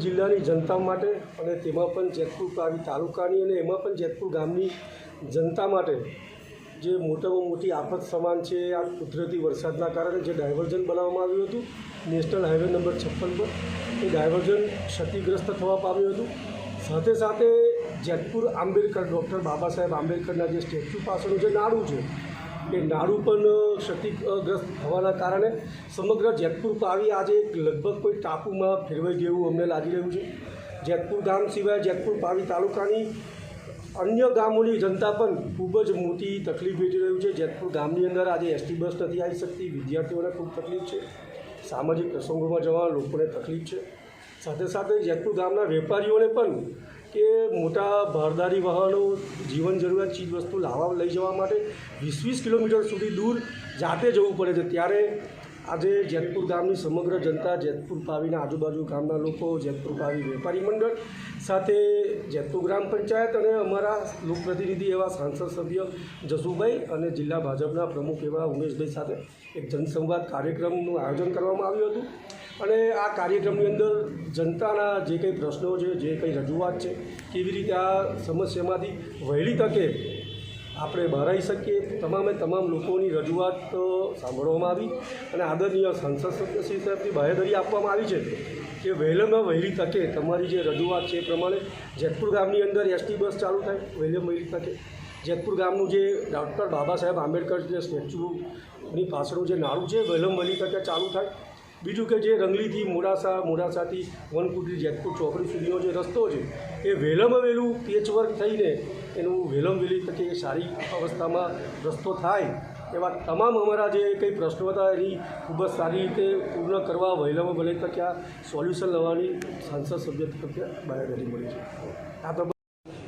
જનતા માટે અને તેમાં પણ જેતપુર તાલુકાની અને એમાં પણ જેતપુર ગામની જનતા માટે જે મોટામાં મોટી આફત સમાન છે આ કુદરતી વરસાદના કારણે જે ડાયવર્ઝન બનાવવામાં આવ્યું હતું, નેશનલ હાઈવે નંબર છપ્પન પર, એ ડાયવર્ઝન ક્ષતિગ્રસ્ત થવા પામ્યું હતું. સાથે સાથે જેતપુર આંબેડકર, ડૉક્ટર બાબા સાહેબ આંબેડકરના જે સ્ટેચ્યુ પાસેનું જે નાડું છે એ નાડું પણ ક્ષતિગ્રસ્ત થવાના કારણે સમગ્ર જેતપુર પાવી આજે એક લગભગ કોઈ ટાપુમાં ફેરવાઈ ગયું અમને લાગી રહ્યું છે. જેતપુર ગામ સિવાય જેતપુર પાવી તાલુકાની અન્ય ગામોની જનતા પણ ખૂબ જ મોટી તકલીફ વેઠી રહ્યું છે. જેતપુર ગામની અંદર આજે એસટી બસ નથી આવી શકતી, વિદ્યાર્થીઓને ખૂબ તકલીફ છે. સામાજિક પ્રસંગોમાં જવા લોકોને તકલીફ છે. સાથે સાથે જેતપુર ગામના વેપારીઓને પણ કે મોટા ભારદારી વાહનો, જીવન જરૂરિયાત ચીજવસ્તુ લાવવા લઈ જવા માટે વીસ વીસ કિલોમીટર સુધી દૂર જાતે જવું પડે છે. ત્યારે આજે જેતપુર ગામની સમગ્ર જનતા, જેતપુર પાવીના આજુબાજુ ગામના લોકો, જેતપુર પાવી વેપારી મંડળ સાથે જેતપુર ગ્રામ પંચાયત અને અમારા લોકપ્રતિનિધિ એવા સાંસદ સભ્ય જસુભાઈ અને જિલ્લા ભાજપના પ્રમુખ એવા ઉમેશભાઈ સાથે એક જનસંવાદ કાર્યક્રમનું આયોજન કરવામાં આવ્યું હતું. અને આ કાર્યક્રમની અંદર જનતાના જે કંઈ પ્રશ્નો છે, જે કંઈ રજૂઆત છે, કેવી રીતે આ સમસ્યામાંથી વહેલી તકે આપણે બહારાઈ શકીએ, તમામે તમામ લોકોની રજૂઆત સાંભળવામાં આવી અને આદરણીય સંસદ શ્રી સાહેબની બાહેધરી આપવામાં આવી છે કે વહેલામાં વહેલી તકે તમારી જે રજૂઆત છે એ પ્રમાણે જેતપુર ગામની અંદર એસટી બસ ચાલુ થાય, વહેલામાં વહેલી તકે. જેતપુર ગામનું જે ડૉક્ટર બાબા સાહેબ આંબેડકર જે સ્ટેચ્યુની પાછળનું જે નાળું છે, વહેલામાં વહેલી તકે ચાલુ થાય. બીજું કે જે રંગલીથી મોડાસા, મોડાસાથી વનકુટી, જેતપુર ચોકડી સુધીનો જે રસ્તો છે, એ વહેલામાં વહેલું પેચવર્ક થઈને એનું વહેલમ વહેલી તકે સારી અવસ્થામાં રસ્તો થાય, એવા તમામ અમારા જે કંઈ પ્રશ્નો હતા એની ખૂબ જ સારી રીતે પૂર્ણ કરવા વહેલામાં ભલે તકે આ સોલ્યુશન લેવાની સાંસદ સભ્ય તરફથી બાહેધરી મળી છે. આ તો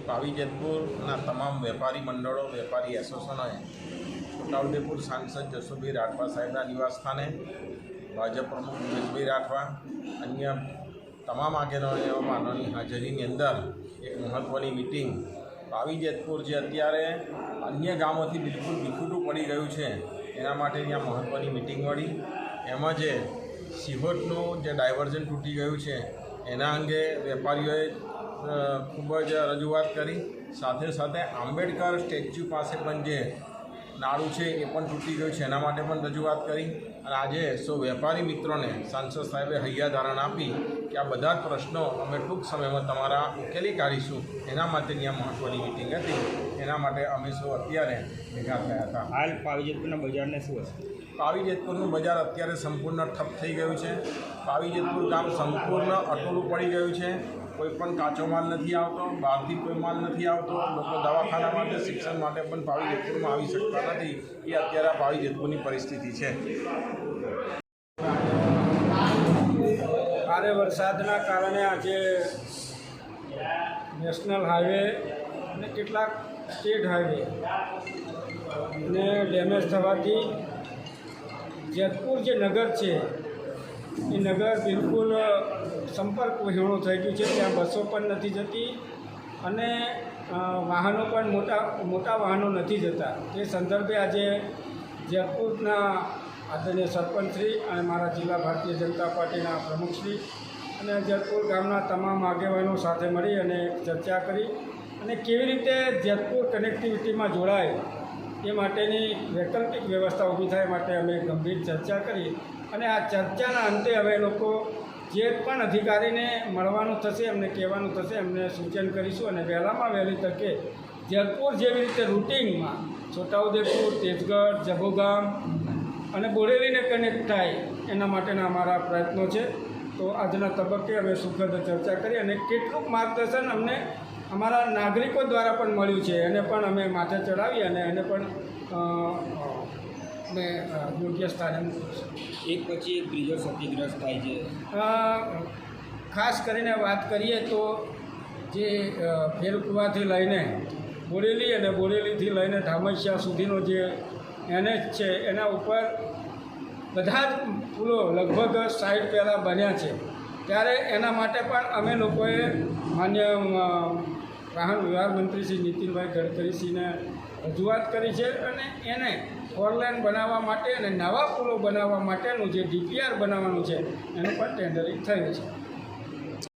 પાવી જેતપુરના તમામ વેપારી મંડળો, વેપારી એસોસિએશનોએ છોટાઉદેપુર સાંસદ જસુભાઈ રાઠવા સાહેબના નિવાસસ્થાને ભાજપ પ્રમુખ ઉમેશભાઈ રાઠવા, અન્ય તમામ આગેવાનોની હાજરીની અંદર એક મહત્ત્વની મિટિંગ ભાવી જેતપુર જે અત્યારે અન્ય ગામોથી બિલકુલ વિખૂટું પડી ગયું છે, એના માટે ત્યાં મહત્ત્વની મિટિંગ મળી. એમાં જે સિહોટનું જે ડાયવર્ઝન તૂટી ગયું છે, એના અંગે વેપારીઓએ ખૂબ જ રજૂઆત કરી. સાથે સાથે આંબેડકર સ્ટેચ્યુ પાસે પણ જે નાળું છે એ પણ તૂટી ગયું છે. એના માટે પણ રજૂઆત કરી. અને આજે સૌ વેપારી મિત્રોને સાંસદ સાહેબે હૈયાધારણ આપી કે આ બધા જ પ્રશ્નો અમે ટૂંક સમયમાં તમારા ઉકેલી કાઢીશું. એના માટેની આ મહત્ત્વની મિટિંગ હતી. એના માટે અમે સૌ અત્યારે ભેગા થયા હતા. હાલ પાવીજેતપુરના બજારને શું હશે? પાવી જેતપુરનું બજાર અત્યારે સંપૂર્ણ ઠપ થઈ ગયું છે. પાવી જેતપુર ગામ સંપૂર્ણ અટોલું પડી ગયું છે. કોઈ પણ કાચો માલ નથી આવતો, બહારથી કોઈ માલ નથી આવતો, લોકો દવાખાના માટે, શિક્ષણ માટે પણ પાવી જેતપુરમાં આવી શકતા નથી. એ અત્યારે આ પાવી જેતપુરની પરિસ્થિતિ છે. ભારે વરસાદના કારણે આજે નેશનલ હાઈવે અને કેટલાક સ્ટેટ હાઈવે ને ડેમેજ થવાથી જેતપુર જે નગર છે એ નગર બિલકુલ સંપર્ક વિહોણું થઈ ગયું છે. ત્યાં બસો પણ નથી જતી અને વાહનો પણ મોટા મોટા વાહનો નથી જતા. તે સંદર્ભે આજે જેતપુરના આદરણીય સરપંચશ્રી અને મારા જિલ્લા ભારતીય જનતા પાર્ટીના પ્રમુખશ્રી અને જેતપુર ગામના તમામ આગેવાનો સાથે મળી અને ચર્ચા કરી અને કેવી રીતે જેતપુર કનેક્ટિવિટીમાં જોડાય એ માટેની વૈકલ્પિક વ્યવસ્થા ઊભી થાય માટે અમે ગંભીર ચર્ચા કરી. અને આ ચર્ચાના અંતે હવે લોકો જે પણ અધિકારીને મળવાનું થશે, એમને કહેવાનું થશે, એમને સૂચન કરીશું અને વહેલામાં વહેલી તકે જેતપુર જેવી રીતે રૂટિંગમાં છોટાઉદેપુર, તેજગઢ, જબોગામ અને બોરેલીને કનેક્ટ થાય એના માટેના અમારા પ્રયત્નો છે. તો આજના તબક્કે અમે સુખદ ચર્ચા કરી અને કેટલુંક માર્ગદર્શન અમને અમારા નાગરિકો દ્વારા પણ મળ્યું છે એને પણ અમે માથે ચડાવી અને એને પણ અ, યોગ્ય સ્થાને એક પછી એક બીજો ક્ષતિગ્રસ્ત થાય છે. ખાસ કરીને વાત કરીએ તો જે ફેરકુવાથી લઈને બોરેલી અને બોરેલીથી લઈને ધામસિયા સુધીનો જે એનએચ છે એના ઉપર બધા જ પુલો લગભગ સાઈડ પહેલાં બન્યા છે. ત્યારે એના માટે પણ અમે લોકોએ માન્ય વાહન વ્યવહાર મંત્રી શ્રી નીતિનભાઈ ગડકરીશ્રીને રજૂઆત કરી છે અને એને ફોરલાઇન બનાવવા માટે અને નવા પુલો બનાવવા માટેનું જે ડીપીઆર બનાવવાનું છે, એનું પણ ટેન્ડરિંગ થયું છે.